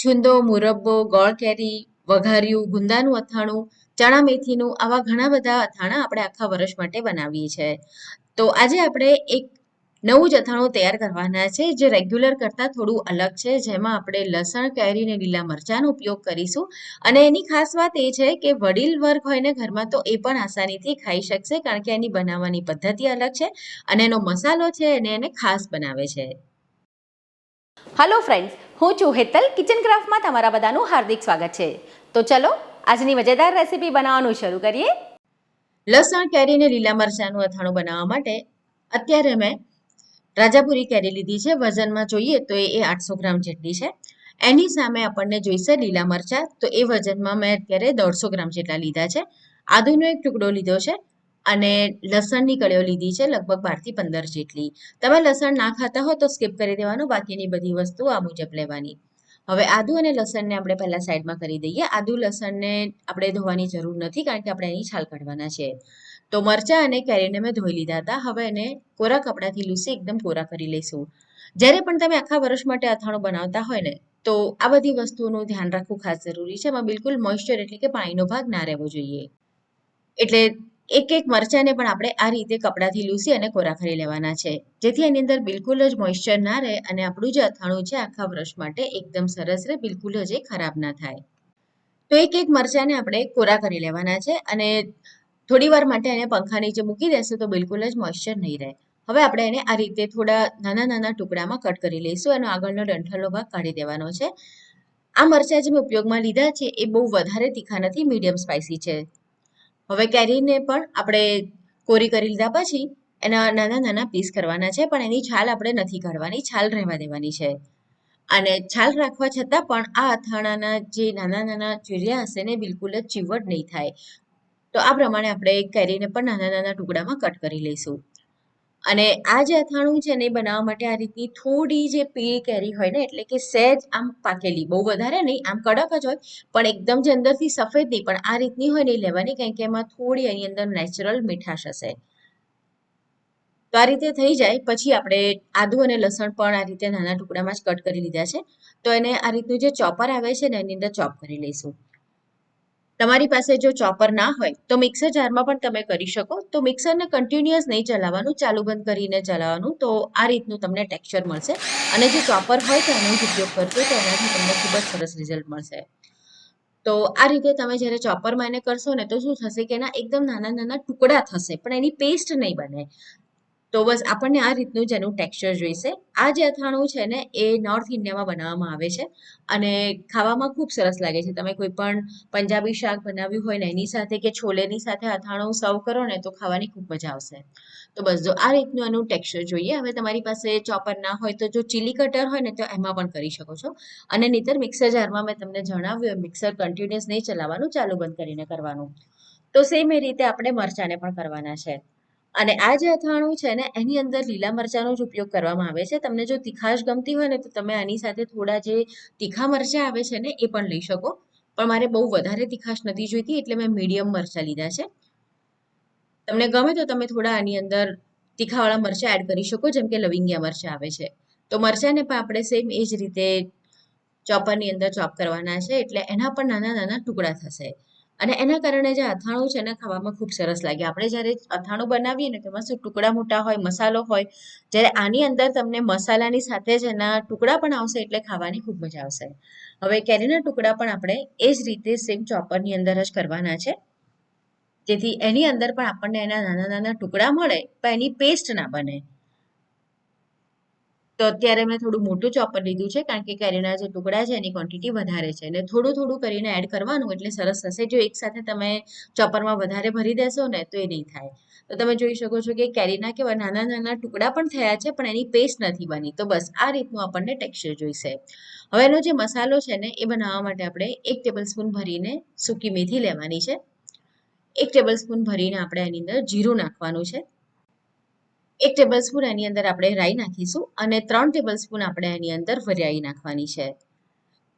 છુંદો, મુરબ્બો ગોળ કેરી વઘાર્યું, ગુંદાનું અથાણું, ચણા મેથીનું આવા ઘણા બધા અથાણા આપણે આખા વર્ષ માટે બનાવીએ છીએ તો આજે આપણે એક નવું જ અથાણું તૈયાર કરવાના છે, જે રેગ્યુલર કરતાં થોડું અલગ છે. જેમાં આપણે લસણ, કેરી અને લીલા મરચાંનો ઉપયોગ કરીશું. અને એની ખાસ વાત એ છે કે વડીલ વર્ગ હોય ને ઘરમાં તો એ પણ આસાનીથી ખાઈ શકશે, કારણ કે એની બનાવવાની પદ્ધતિ અલગ છે અને એનો મસાલો છે એને એને ખાસ બનાવે છે. હલો ફ્રેન્ડ્સ હું છું હેતલ કિચન ક્રાફ્ટમાં તમારા બધાનું હાર્દિક સ્વાગત છે. તો ચલો, આજની મજેદાર રેસીપી બનાવવાનું શરૂ કરીએ. લસણ કેરી અને લીલા મરચાંનું અથાણું બનાવવા માટે અત્યારે મેં રાજાપુરી કેરી લીધી છે. વજનમાં જોઈએ તો એ આઠસો ગ્રામ જેટલી છે. એની સામે આપણને જોઈશે લીલા મરચાં, તો એ વજનમાં મેં અત્યારે દોઢસો ગ્રામ જેટલા લીધા છે. આદુનો એક ટુકડો લીધો છે. અને લસણની કળીઓ લીધી છે લગભગ બારથી પંદર જેટલી. તમે લસણ ના ખાતા હો તો સ્કીપ કરી દેવાનું, બાકીની બધી વસ્તુ આ મુજબ લેવાની. હવે આદુ અને લસણને આપણે પહેલાં સાઈડમાં કરી દઈએ. આદુ લસણને આપણે ધોવાની જરૂર નથી કારણ કે આપણે એની છાલ કાઢવાના છે. તો મરચાં અને કેરીને મેં ધોઈ લીધા હતા. હવે એને કોરા કપડાથી લૂસી એકદમ કોરા કરી લઈશું. જ્યારે પણ તમે આખા વર્ષ માટે અથાણું બનાવતા હોય ને, તો આ બધી વસ્તુઓનું ધ્યાન રાખવું ખાસ જરૂરી છે. એમાં બિલકુલ મોઇશ્ચર એટલે કે પાણીનો ભાગ ના રહેવો જોઈએ. એટલે એક એક મરચાંને પણ આપણે આ રીતે કપડાથી લૂસી અને કોરા કરી લેવાના છે. જેથી એની અંદર બિલકુલ જ મોઇશ્ચર ના રહે અને આપણું જે અથાણું છે આખા વર્ષ માટે એકદમ સરસ રહે, બિલકુલ જ એ ખરાબ ના થાય. તો એક એક મરચાંને આપણે કોરા કરી લેવાના છે અને થોડી વાર માટે એને પંખા નીચે મૂકી દેશું તો બિલકુલ જ મોઇશ્ચર નહીં રહે. હવે આપણે એને આ રીતે થોડા નાના નાના ટુકડામાં કટ કરી લઈશું એનો આગળનો ડંઠલનો ભાગ કાઢી દેવાનો છે. આ મરચાં જે મેં ઉપયોગમાં લીધા છે એ બહુ વધારે તીખા નથી, મીડિયમ સ્પાઇસી છે. હવે કેરીને પણ આપણે કોરી કરી લીધા પછી એના નાના નાના પીસ કરવાના છે, પણ એની છાલ આપણે નથી કાઢવાની, છાલ રહેવા દેવાની છે. અને છાલ રાખવા છતાં પણ આ અથાણાના જે નાના નાના ચીરિયા હશે ને બિલકુલ જ ચીવટ નહીં થાય. તો આ પ્રમાણે આપણે કેરીને પણ નાના નાના ટુકડામાં કટ કરી લઈશું. અને આ જે અથાણું છે ને એ બનાવવા માટે આ રીતની થોડી જે પીળી કેરી હોય ને, એટલે કે સહેજ આમ પાકેલી, બહુ વધારે નહીં, આમ કડક જ હોય, પણ એકદમ જે અંદરથી સફેદ નહીં, પણ આ રીતની હોય નહીં લેવાની, કારણ કે એમાં થોડી એની અંદર નેચરલ મીઠાશ હશે. તો આ રીતે થઈ જાય. પછી આપણે આદુ અને લસણ પણ આ રીતે નાના ટુકડામાં જ કટ કરી લીધા છે. તો એને આ રીતનું જે ચોપર આવે છે ને, એની અંદર ચોપ કરી લઈશું. તમારી પાસે જો ચોપર ના હોય, તો મિક્સર જારમાં પણ તમે કરી શકો. તો મિક્સરને કન્ટિન્યુઅસ નહીં ચલાવવાનું, ચાલુ બંધ કરીને ચલાવવાનું. તો આ રીતનું તમને ટેક્સચર મળશે. અને જે ચોપર હોય, તો એનો જ ઉપયોગ કરજો તો એનાથી તમને ખૂબ જ સરસ રિઝલ્ટ મળશે. તો આ રીતે તમે જ્યારે ચોપરમાં એને કરશો ને, તો શું થશે કે એના એકદમ નાના નાના ટુકડા થશે, પણ એની પેસ્ટ નહીં બને. તો બસ આપણને આ રીતનું જ એનું ટેક્સચર જોઈશે. આ જે અથાણું છે ને, એ નોર્થ ઇન્ડિયામાં બનાવવામાં આવે છે અને ખાવામાં ખૂબ સરસ લાગે છે. તમે કોઈ પણ પંજાબી શાક બનાવ્યું હોય ને, એની સાથે કે છોલેની સાથે અથાણું સર્વ કરો ને, તો ખાવાની ખૂબ મજા આવશે. તો બસ જો આ રીતનું એનું ટેક્સચર જોઈએ. હવે તમારી પાસે ચોપર ના હોય તો જો ચીલી કટર હોય ને, તો એમાં પણ કરી શકો છો. અને નહીતર મિક્સર જારમાં મેં તમને જણાવ્યું મિક્સર કન્ટિન્યુઅસ નહીં ચલાવવાનું, ચાલુ બંધ કરીને કરવાનું. તો સેમ એ રીતે આપણે મરચાંને પણ કરવાના છે. અને આ જે અથાણું છે ને, એની અંદર લીલા મરચાંનો જ ઉપયોગ કરવામાં આવે છે. તમને જો તીખાશ ગમતી હોય ને, તો તમે આની સાથે થોડા જે તીખા મરચાં આવે છે ને, એ પણ લઈ શકો. પણ મારે બહુ વધારે તીખાશ નથી જોઈતી, એટલે મેં મીડિયમ મરચાં લીધા છે. તમને ગમે તો તમે થોડા આની અંદર તીખાવાળા મરચાં એડ કરી શકો, જેમ કે લવિંગિયા મરચાં આવે છે. તો મરચાંને પણ આપણે સેમ એ જ રીતે ચોપરની અંદર ચોપ કરવાના છે, એટલે એના પણ નાના નાના ટુકડા થશે. અને એના કારણે જે અથાણું છે ને ખાવામાં ખૂબ સરસ લાગે. આપણે જ્યારે અથાણું બનાવીએ ને તેમાં શું ટુકડા મોટા હોય, મસાલો હોય, જ્યારે આની અંદર તમને મસાલાની સાથે જ એના ટુકડા પણ આવશે એટલે ખાવાની ખૂબ મજા આવશે. હવે કેરીના ટુકડા પણ આપણે એ જ રીતે સેમ ચોપરની અંદર જ કરવાના છે. જેથી એની અંદર પણ આપણને એના નાના નાના ટુકડા મળે, પણ એની પેસ્ટ ના બને. તો અત્યારે મેં થોડું મોટું ચોપર લીધું છે, કારણ કે કેરીના જે ટુકડા છે એની ક્વોન્ટિટી વધારે છે. અને થોડું થોડું કરીને એડ કરવાનું એટલે સરસ થશે. જો એકસાથે તમે ચોપરમાં વધારે ભરી દેશો ને તો એ નહીં થાય. તો તમે જોઈ શકો છો કે કેરીના કેવા નાના નાના ટુકડા પણ થયા છે, પણ એની પેસ્ટ નથી બની. તો બસ આ રીતનું આપણને ટેક્સચર જોઈશે. હવે એનો જે મસાલો છે ને, એ બનાવવા માટે આપણે એક ટેબલ સ્પૂન ભરીને સૂકી મેથી લેવાની છે. એક ટેબલ સ્પૂન ભરીને આપણે એની અંદર જીરું નાખવાનું છે. એક ટેબલ સ્પૂન એની અંદર આપણે રાઈ નાખીશું અને ત્રણ ટેબલ સ્પૂન આપણે એની અંદર વરિયાળી નાખવાની છે.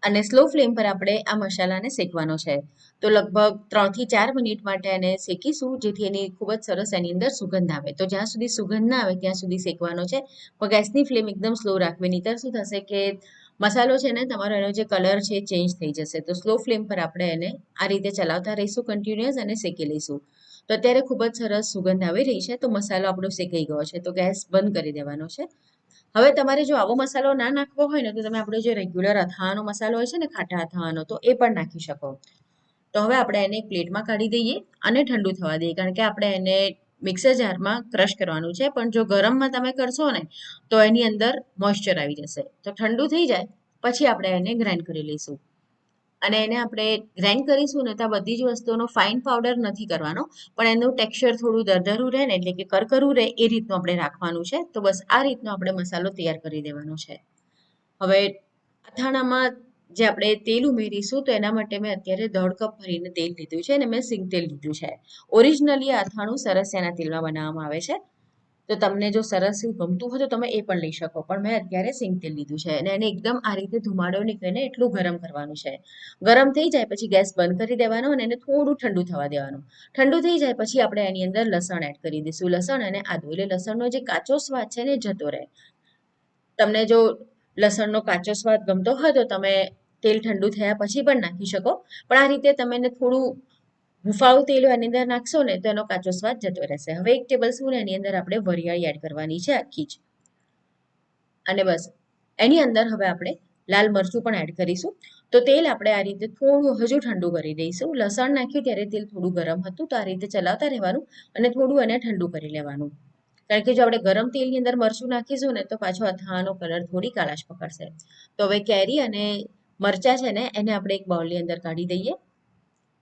અને સ્લો ફ્લેમ પર આપણે આ મસાલાને શેકવાનો છે. તો લગભગ ત્રણથી ચાર મિનિટ માટે એને શેકીશું, જેથી એની ખૂબ જ સરસ એની અંદર સુગંધ આવે. તો જ્યાં સુધી સુગંધ ના આવે, ત્યાં સુધી શેકવાનો છે. પણ ગેસની ફ્લેમ એકદમ સ્લો રાખવી. નહીતર શું થશે કે મસાલો છે ને, તમારો એનો જે કલર છે ચેન્જ થઈ જશે. તો સ્લો ફ્લેમ પર આપણે એને આ રીતે ચલાવતા રહીશું કન્ટિન્યુઅસ અને શેકી લઈશું. તો અત્યારે ખૂબ જ સરસ સુગંધ આવી રહી છે, તો મસાલો આપણો શેકાઈ ગયો છે, તો ગેસ બંધ કરી દેવાનો છે. હવે તમારે જો આવો મસાલો ના નાખવો હોય ને, તો તમે આપણે જે રેગ્યુલર અથાણાનો મસાલો હોય છે ને, ખાટા અથાણાનો, તો એ પણ નાખી શકો. તો હવે આપણે એને પ્લેટમાં કાઢી દઈએ અને ઠંડુ થવા દઈએ, કારણ કે આપણે એને મિક્સર જારમાં ક્રશ કરવાનું છે, પણ જો ગરમમાં તમે કરશો ને, તો એની અંદર મોઇશ્ચર આવી જશે. તો ઠંડુ થઈ જાય, પછી આપણે એને ગ્રાઇન્ડ કરી લઈશું. અને એને આપણે ગ્રાઇન્ડ કરીશું ને તો બધી જ વસ્તુઓનો ફાઇન પાવડર નથી કરવાનો. પણ એનું ટેક્સચર થોડું દરદરું રહે ને એટલે કે કરકરું રહે એ રીતનું આપણે રાખવાનું છે. તો બસ આ રીતનો આપણે મસાલો તૈયાર કરી દેવાનો છે. હવે અથાણામાં જે આપણે તેલ ઉમેરીશું તો એના માટે મેં અત્યારે દોઢ કપ ભરીને તેલ લીધું છે અને મેં સિંગ તેલ લીધું છે. ઓરિજિનલી અથાણું એના તેલમાં બનાવવામાં આવે છે. તો તમને જો સરસ ગમતું હોય તો તમે એ પણ લઈ શકો. પણ મેં અત્યારે સિંગ તેલ લીધું છે અને એને એકદમ આ રીતે ધુમાડો નીકળીને એટલું ગરમ કરવાનું છે. ગરમ થઈ જાય પછી ગેસ બંધ કરી દેવાનો અને એને થોડું ઠંડુ થવા દેવાનું. ઠંડુ થઈ જાય પછી આપણે એની અંદર લસણ એડ કરી દઈશું. લસણ અને આદુ એટલે લસણનો જે કાચો સ્વાદ છે ને જતો રહે. તમને જો લસણનો કાચો સ્વાદ ગમતો હોય તો તમે તેલ ઠંડુ થયા પછી પણ નાખી શકો. પણ આ રીતે તમે એને થોડું હુંફાળું તેલ એની અંદર નાખશો ને તો એનો કાચો સ્વાદ જતો રહેશે. હવે એક ટેબલ સ્પૂન એની અંદર આપણે વરિયાળી એડ કરવાની છે આખી જ. અને બસ, એની અંદર હવે આપણે લાલ મરચું પણ એડ કરીશું. તો તેલ આપણે આ રીતે થોડું, હજુ ઠંડુ કરી દઈશું. લસણ નાખ્યું ત્યારે તેલ થોડું ગરમ હતું, તો આ રીતે ચલાવતા રહેવાનું અને થોડું એને ઠંડુ કરી લેવાનું. કારણ કે જો આપણે ગરમ તેલની અંદર મરચું નાખીશું ને તો પાછો અથાણાનો કલર થોડી કાળાશ પકડશે. તો હવે કેરી અને મરચાં છે ને, એને આપણે એક બાઉલની અંદર કાઢી દઈએ.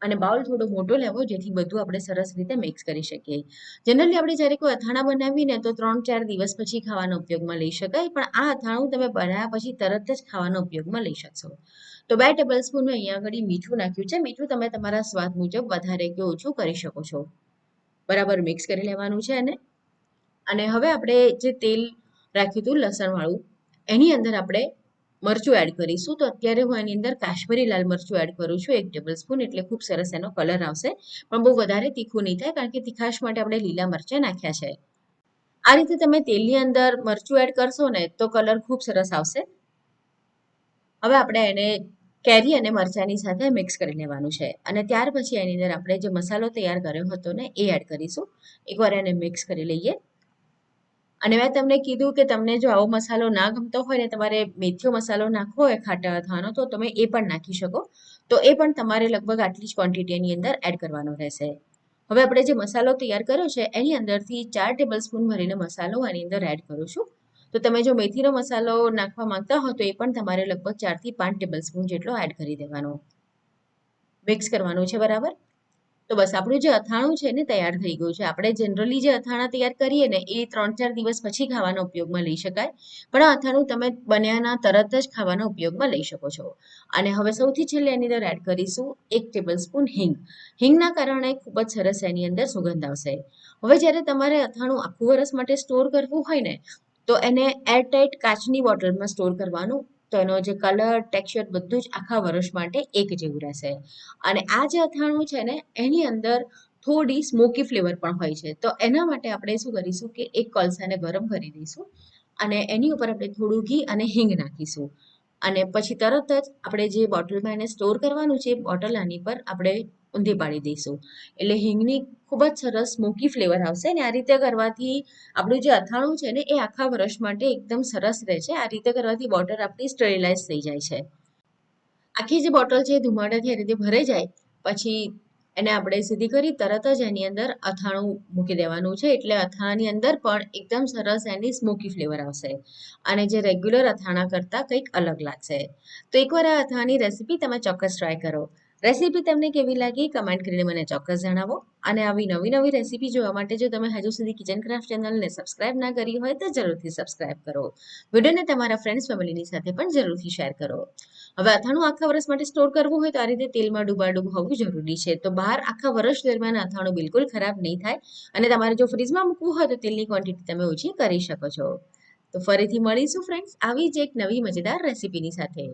અને બાઉલ થોડો મોટો લેવો જેથી બધું આપણે સરસ રીતે મિક્સ કરી શકીએ. જનરલી આપણે જ્યારે કોઈ અથાણા બનાવીને તો ત્રણ ચાર દિવસ પછી ખાવાના ઉપયોગમાં લઈ શકાય, પણ આ અથાણું તમે બનાવ્યા પછી તરત જ ખાવાના ઉપયોગમાં લઈ શકશો. તો બે ટેબલ સ્પૂન મેં અહીંયા આગળ મીઠું નાખ્યું છે. મીઠું તમે તમારા સ્વાદ મુજબ વધારે કે ઓછું કરી શકો છો. બરાબર મિક્સ કરી લેવાનું છે અને અને હવે આપણે જે તેલ રાખ્યું હતું લસણવાળું, એની અંદર આપણે મરચું એડ કરીશું. તો અત્યારે હું એની અંદર કાશ્મીરી લાલ મરચું એડ કરું છું, એક ટેબલ સ્પૂન એટલે ખૂબ સરસ એનો કલર આવશે. પણ બહુ વધારે તીખું નહીં થાય, કારણ કે તીખાશ માટે આપણે લીલા મરચાં નાખ્યા છે. આ રીતે તમે તેલની અંદર મરચું એડ કરશો ને, તો કલર ખૂબ સરસ આવશે. હવે આપણે એને કેરી અને મરચાંની સાથે મિક્સ કરી લેવાનું છે. અને ત્યાર પછી એની અંદર આપણે જે મસાલો તૈયાર કર્યો હતો ને, એ એડ કરીશું. એકવાર એને મિક્સ કરી લઈએ. અને મેં તમને કીધું કે તમને જો આવો મસાલો ના ગમતો હોય ને, તમારે મેથીઓ મસાલો નાખવો હોય, ખાટા અથવાનો તો તમે એ પણ નાખી શકો. તો એ પણ તમારે લગભગ આટલી જ ક્વોન્ટિટીની અંદર એડ કરવાનો રહેશે. હવે આપણે જે મસાલો તૈયાર કર્યો છે, એની અંદરથી ચાર ટેબલ સ્પૂન ભરીને મસાલો એની અંદર એડ કરું છું. તો તમે જો મેથીનો મસાલો નાખવા માંગતા હો, તો એ પણ તમારે લગભગ ચારથી પાંચ ટેબલ સ્પૂન જેટલો એડ કરી દેવાનો. મિક્સ કરવાનું છે બરાબર? તો બસ આપણું જે અથાણું છે ને તૈયાર થઈ ગયું છે. આપણે જનરલી જે અથાણા તૈયાર કરીએ ને એ ત્રણ ચાર દિવસ પછી ખાવાના ઉપયોગમાં લઈ શકાય. પણ આ અથાણું તમે બન્યાના તરત જ ખાવાના ઉપયોગમાં લઈ શકો છો. અને હવે સૌથી છેલ્લે એની અંદર એડ કરીશું એક ટેબલ સ્પૂન હિંગ. હિંગના કારણે ખૂબ જ સરસ એની અંદર સુગંધ આવશે. હવે જ્યારે તમારે અથાણું આખું વર્ષ માટે સ્ટોર કરવું હોય ને, તો એને એરટાઈટ કાચની બોટલમાં સ્ટોર કરવાનું તો એનો જે કલર ટેક્સચર બધું જ આખા વર્ષ માટે એક જેવું રહેશે. અને આ જે અથાણું છે ને, એની અંદર થોડી સ્મોકી ફ્લેવર પણ હોય છે. તો એના માટે આપણે શું કરીશું કે એક કોલસાને ગરમ કરી દઈશું અને એની ઉપર આપણે થોડું ઘી અને હિંગ નાખીશું. અને પછી તરત જ આપણે જે બોટલમાં એને સ્ટોર કરવાનું છે બોટલ આની પર આપણે ઊંધી પાડી દઈશું. એટલે હિંગની ખૂબ જ સરસ સ્મોકી ફ્લેવર આવશે અને આ રીતે કરવાથી આપણું જે અથાણું છે ને, એ આખા વર્ષ માટે એકદમ સરસ રહે છે. આ રીતે કરવાથી બોટલ આપણી સ્ટરીલાઇઝ થઈ જાય છે. આખી જે બોટલ છે ધુમાડાથી આ રીતે ભરાઈ જાય, પછી એને આપણે સીધી કરી તરત જ એની અંદર અથાણું મૂકી દેવાનું છે. એટલે અથાણાની અંદર પણ એકદમ સરસ એની સ્મોકી ફ્લેવર આવશે. અને જે રેગ્યુલર અથાણા કરતાં કંઈક અલગ લાગશે. તો એકવાર આ અથાણાની રેસીપી તમે ચોક્કસ ટ્રાય કરો. રેસીપી તમને કેવી લાગી, કમેન્ટ કરીને મને ચોક્કસ જણાવો. અને આવી નવી નવી રેસીપી જોવા માટે જો તમે હજુ સુધી કિચન ક્રાફ્ટ ચેનલને સબસ્ક્રાઇબ ના કરી હોય, તો જરૂરથી સબસ્ક્રાઇબ કરો. વિડીયોને તમારા ફ્રેન્ડ્સ, ફેમિલીની સાથે પણ જરૂરથી શેર કરો. હવે અથાણું આખા વર્ષ માટે સ્ટોર કરવું હોય, તો આ રીતે તેલમાં ડૂબાડૂબ હોવું જરૂરી છે. તો બહાર આખા વર્ષ દરમિયાન અથાણું બિલકુલ ખરાબ નહીં થાય. અને તમારે જો ફ્રીજમાં મૂકવું હોય, તો તેલની ક્વોન્ટિટી તમે ઓછી કરી શકો છો. તો ફરીથી મળીશું ફ્રેન્ડ્સ આવી જ એક નવી મજેદાર રેસીપીની સાથે.